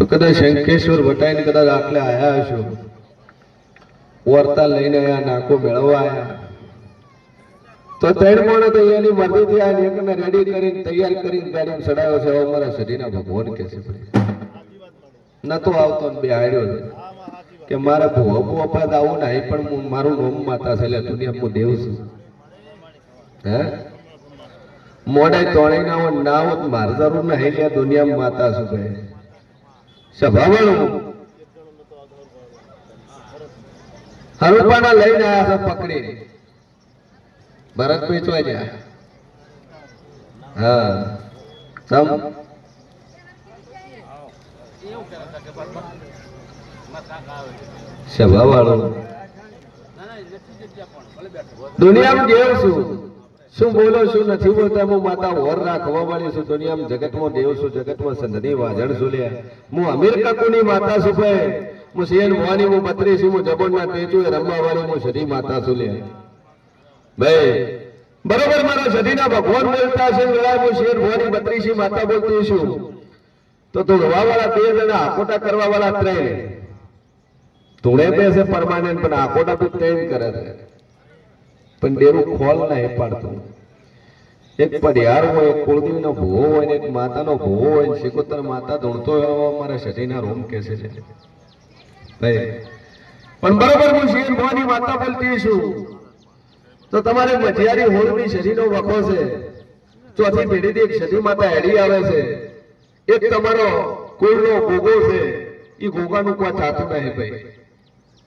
તો કદાચ શંકેશ્વર વટાઈને કદાચ આટલે આવ્યા હશો. વર્તા લઈને આયા, નાકો મેળવવા આયા. તો ત્રણ મોણે તો એની મરજીથી આ નેકને રેડી કરીને, તૈયાર કરીને ગાડીમાં ચડાવ્યો છે. હવે મારા શરીરના ભગવાન કે છે નતો આવતો બે હાડ્યો છે. કે મારા ભૂવા ભૂવા પાદ આવું નહીં પણ હું મારું નોમ માતા છે, એટલે દુનિયા હું દેવ છું. હે? મોડે તોડી ના હોય, ના હોત મારે જરૂર નહીં દુનિયામાં માતા શું ભાઈ. સભાવાળું. હરુપાના લઈને આવ્યા છે પકડી ભરત વેચવા ગયા. હા. સમ. સભાવાળો. દુનિયામાં જેવું છું. શું બોલો, શું નથી બોલતા? હું માતા વર રાખવા વાળી છું, દુનિયામાં જગતમાં દેવ છું, જગતમાં સંધની વાજણ છું લે. હું અમીર કાકુની માતા છું ભાઈ. હું શેન ભવાની, હું બત્રીસી હું જબરના તેજુ રમવા વાળી હું સધી માતા છું લે. ભાઈ, બરોબર મારા સધીના ભગવાન બોલતા છે, વેળા હું શેર ભવાની બત્રીસી માતા બોલતી છું. તો ધોળવા વાળા બે જણા આકોટા કરવા વાળા ત્રણ. ધૂળે બેસે પરમાનન્ટ પણ આકોટા તો ત્રણ કરે છે. પણ ડેરું ખોલ ના એ પાડતું. એક પડિયાર હોય, એક કુળદેવીનો ભૂવો હોય ને એક માતાનો ભૂવો હોય ને શિકોતર માતા ધૂણતો હોય અમારા શરીરના રોમ કેસે છે પણ બરોબર હું શિર ભવાની માતા બોલતી છું. તો તમારે મજિયારી હોળની શરીરનો વખો છે. ચોથી પેઢીથી એક સતી માતા હેડી આવે છે. એક તમારો કુળનો ગોગો છે. એ ગોગાનું કોઈ થતું નહીં ભાઈ.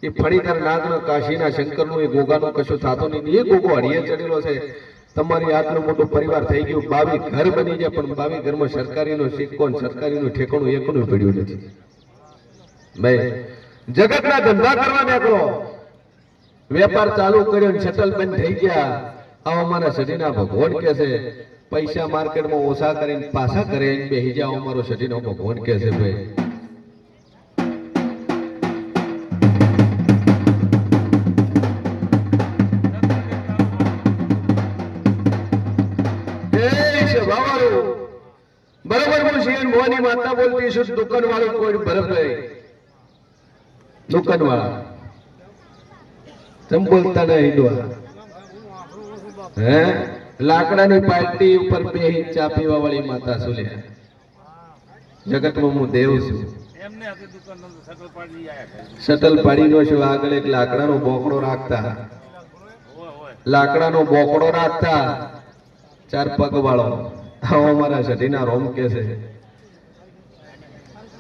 એ ફણીધર નાગનો કાશીના શંકરનું એ ગોગાનું કશું થતું નહીં. એ ગોગો હળીએ ચડેલો છે. તમારી આટલું મોટું પરિવાર થઈ ગયું, બાવી ઘર બની જાય પણ બાવી ઘરમાં સરકારીનો સિક્કો સરકારીનું ઠેકાણું એકનું પડ્યું નથી. ભાઈ, જગતના ધંધા કરવા નીકળો. વેપાર ચાલુ કર્યો સેટલમેન્ટ થઈ ગયા. આવા મારા શરીરના ભગવાન કે છે, પૈસા માર્કેટમાં ઓછા કરીને પાછા કરે બેહી જાઓ, અમારો શરીરનો ભગવાન કે છે, ભાઈ. બરોબર બોલશે? ભવાની માતા બોલતી છું દુકાન વાળો કોઈ બરફ નહીં. દુકાન વાળા તેમ બોલતા નહીં ડોહા હે? લાકડાની પાર્ટી ઉપર બે ચા પીવા વાળી માતા સુલ્યા જગતમાં હું દેવ છું. સકલ પાડી આયા શટલ પાડીનો છું. આગળ એક લાકડાનો બોકડો રાખતા. લાકડાનો બોકડો રાખતા. ચાર પગ વાળો આવો મારા સઢીના રોમ કે છે.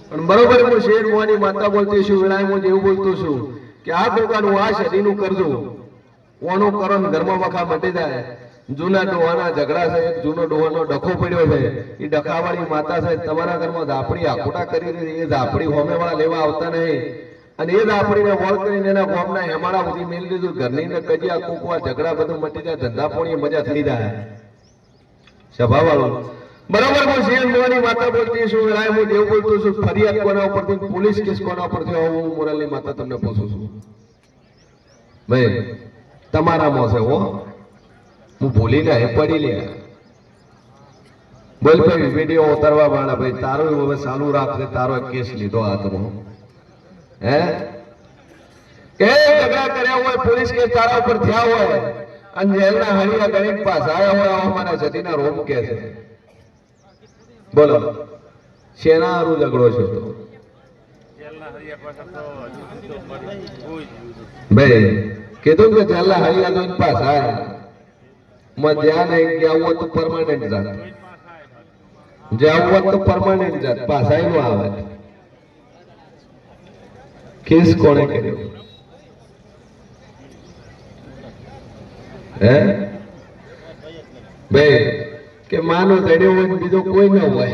પણ બરોબર હું શેર મોવાની માતા બોલતી છું, વેળાએ હું એવું બોલતો છું કે આ ભોગાનું આ શરીરનું કરજો. ઓનું કરો ને વખા મટી જાય. જૂના ડોહાના ઝઘડા છે, એક જૂનો ડોહાનો ડખો પડ્યો છે. એ ડખાવાળી માતા સાહેબ તમારા ઘરમાં ઝાપડી આખોટા કરી રહી એ ઝાપડી હોમે લેવા આવતા નહીં. અને એ ઝાપડીને વોલ કરીને એના ગોમના હેમાળા બધી મેળવી દીધું. ઘરની ને કજિયા, કૂકવા, ઝઘડા બધું મટી જાય, ધંધા પોણી મજા થઈ જાય. સભા બરાબર હું સીએમ મોવાની માતા બોલતી છું રાય હું દેવ બોલતો છું. ફરિયાદ કોના ઉપરથી પોલીસ કેસ કોના ઉપરથી થયો? હું મોરાલની માતા તમને પૂછું છું. ભાઈ તમારામાં છે હો. હું ભૂલી ના પડી લે બોલ ભાઈ, વીડિયો ઉતારવા વાળા ભાઈ, તારો હવે ચાલુ રાખજે, તારો કેસ લીધો હાથમાં હે? કે ઝઘડા કર્યા હોય, પોલીસ કેસ તારા ઉપર થયા હોય. અને જેલના હળિયા ગણિત પાસ આયા મારા સતીના રોમ કે છે. બોલો શેના હારું ઝઘડો છે તો? હરિયા ભાઈ કીધું કે જેલના હરિયા ગણિત પાસ આયા. માં જ્યાં નહીં ગયા હોત તો પરમાનન્ટ જાત. જ્યાં હોત તો પરમાનન્ટ જાત પાસ નો આવે. કેસ કોણે કર્યો? હે? ભાઈ કે માનો ધડ્યો હોય બીજો કોઈ ન હોય.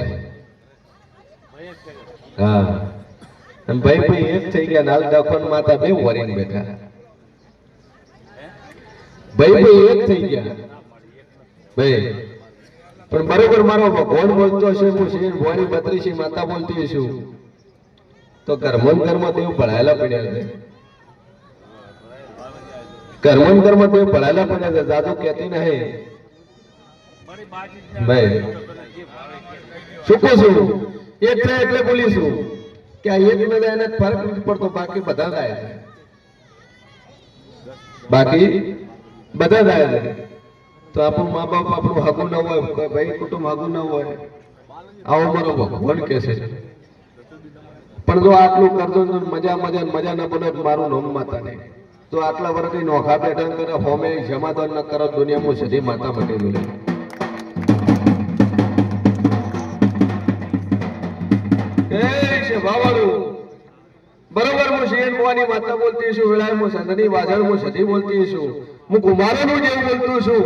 હા. અને ભાઈ ભાઈ એક થઈ ગયા નાલ દખન માતા બે વરીને બેઠા. ભાઈ ભાઈ એક થઈ ગયા. ભાઈ પણ બરોબર મારો ભગવાન બોલતો છે હું શેર ભવાની બત્રીસી માતા બોલતી છું તો કર્મ કર્મ દેવ ભણાયેલા પડ્યા છે. જાદુ કહેતી નહીં મારી બાજી ભાઈ જે ભાવે કે શું કહું છું એટલે એટલે બોલીશું કે આ એક ને એને ફરક નથી પડતો બાકી બધા થાય છે બાકી બધા થાય છે તો આપણું મા બાપ આપણું હાગું ન હોય કોઈ ભાઈ કુટુંબ હાગું ન હોય આવો મારો ભગવાન કે છે પણ જો આટલું કરતો ને મજા મજા ને મજા ન બને તો મારું નામ માતા નહીં તો આટલા વર્ષથી નોખા બેઠા કરે હોમે જમાદાર ન કરો દુનિયામાં સધી માતા મટેલું ભાવાળું બરોબર હું શેર મોવાની માતા બોલતી છું વેળાએ હું સંતની વાજળ હું સધી બોલતી છું. હું કુમારોનું જેવું બોલતું છું.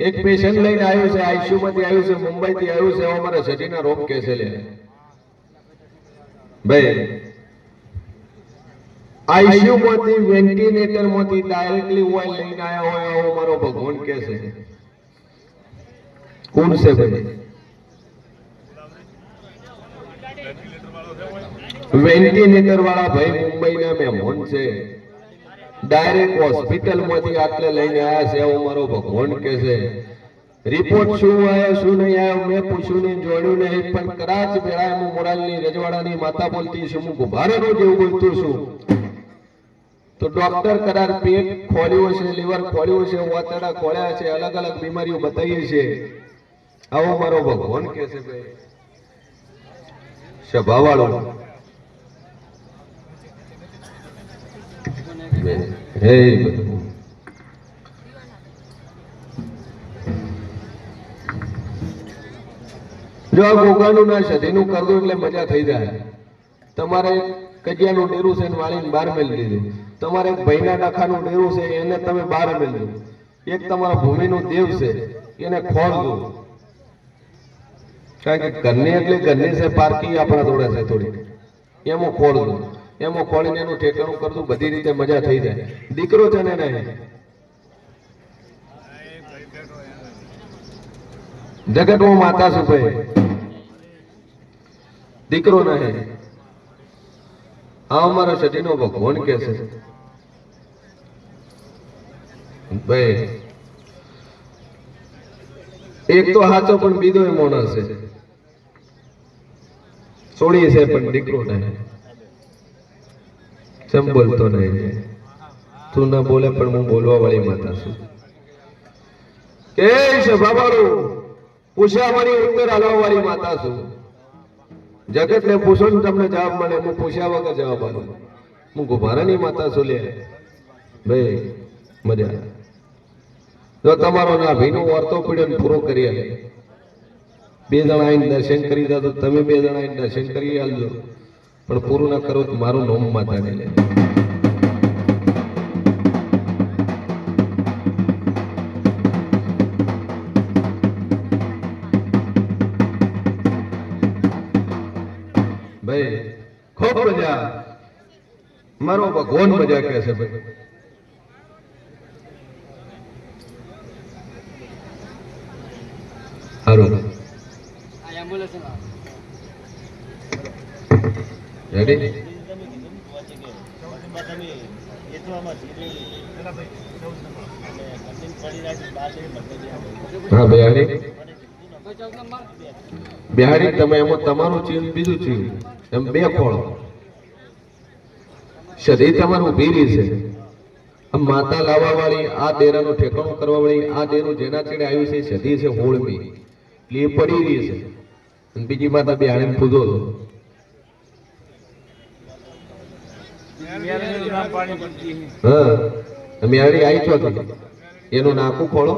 એક પેશન્ટ લઈને આવ્યો છે આઈસીયુ માંથી આવ્યું છે મુંબઈ થી આવ્યું છે અમારા સધીના રોગ કેસે લે. ભાઈ આઈસીયુ માંથી વેન્ટિલેટરમાંથી ડાયરેક્ટલી ઓઇલ લઈને આવ્યા હોય આવો મારો ભગવાન કે છે. કોણ છે ભાઈ? વેન્ટિલેટર વાળા ભાઈ મુંબઈના મહેમાન છે. ડાયરેક્ટ હોસ્પિટલમાંથી આટલે લઈને આવ્યા છે એવું મારો ભગવાન કે છે. રિપોર્ટ શું આવ્યો, શું નહીં આવ્યો, મેં પૂછ્યું નહીં, જોડ્યું નહીં, પણ કદાચ વેળાએ હું મોરાલની રજવાડાની માતા બોલતી છું હું ગુભારાનું જેવું બોલતું છું. તો ડોક્ટર કદાચ પેટ ખોલ્યું છે લીવર ખોલ્યું છે વાતડા ખોલ્યા છે અલગ અલગ બીમારીઓ બતાવીએ છે. આવો મારો ભગવાન કે છે ભાઈ સ્વભાવવાળો જો આ ગોગાનું ના સધીનું કરી દો એટલે મજા થઈ જાય. તમારે કજિયાનું ડેરું છે વાળીને બહાર મેલી દીધું. તમારે એક ભાઈના ડાખાનું ડેરું છે, એને તમે બહાર મેળજો. એક તમારા ભૂમિનું દેવ છે, એને ખોળ કારણ કે ઘરની એટલે ઘરની છે, પાર્કિંગ આપણા જોડે છે થોડી એમાં દો એમાં ખોળીને એનું ઠેકાણું કરતું બધી રીતે મજા થઈ જાય. દીકરો છે ને નહીં? જગતમાં માતા શું ભાઈ. દીકરો નહીં? આ અમારા સતીનો ભગવાન કે છે. ભાઈ, એક તો હાચો પણ બીજો એ છોડી છે. પણ દીકરો નહીં ચમ બોલતો નહીં. તું ના બોલે પણ હું બોલવા વાળી માતા છું. કે છે બાબારું પૂછ્યા વાળી ઉત્તર આલવા વાળી માતા છું. જગત ને પૂછો ને તમને જવાબ મળે, હું પૂછ્યા વગર જવાબ આપું. હું ગુભારાની માતા છું લે ભાઈ, મજા જો તમારો ના ભીનો વાર્તો પડ્યો પૂરો કરી આલે બે જણા આવીને દર્શન કરી દો તો તમે બે જણા આવીને દર્શન કરી આલજો. પણ પૂરું ના કરો તો મારું નોમ માતા ને લે ભાઈ ખૂબ મજા મારો ભગવાન મજા કહે છે ભાઈ. રેડી બિહારી. તમે એમાં તમારું ચીન બીજું ચીન એમ બે ખોળો શરીર તમારું ભીરી છે. માતા લાવવા વાળી આ ડેરાનું ઠેકાણું કરવા વાળી આ ડેરું જેના છેડે આવ્યું છે સધી છે હોળમી. એટલે એ પડી રહી છે. બીજી માતા બિહારીને પૂજો હતો હા તમે આવી છો એનું નાકું ખોળો?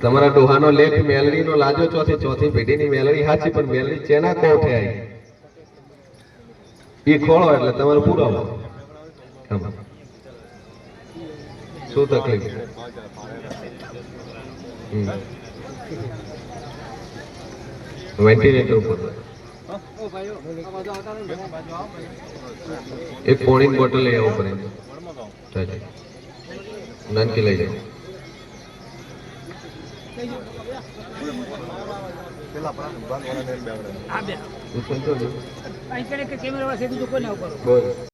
તમારા ડોહાનો લેખ મેલડીનો લાજો ચોથી ચોથી પેઢીની મેલડી હાચી, પણ મેલડી ચેના કોઠે આવી એ ખોળો એટલે તમારે પુરાવો શું તકલીફ? હમ. વેન્ટિલેટર ઉપર. એક પોણીની બોટલ લઈ આવો પડે. નાનકી લઈ જાઓ. આ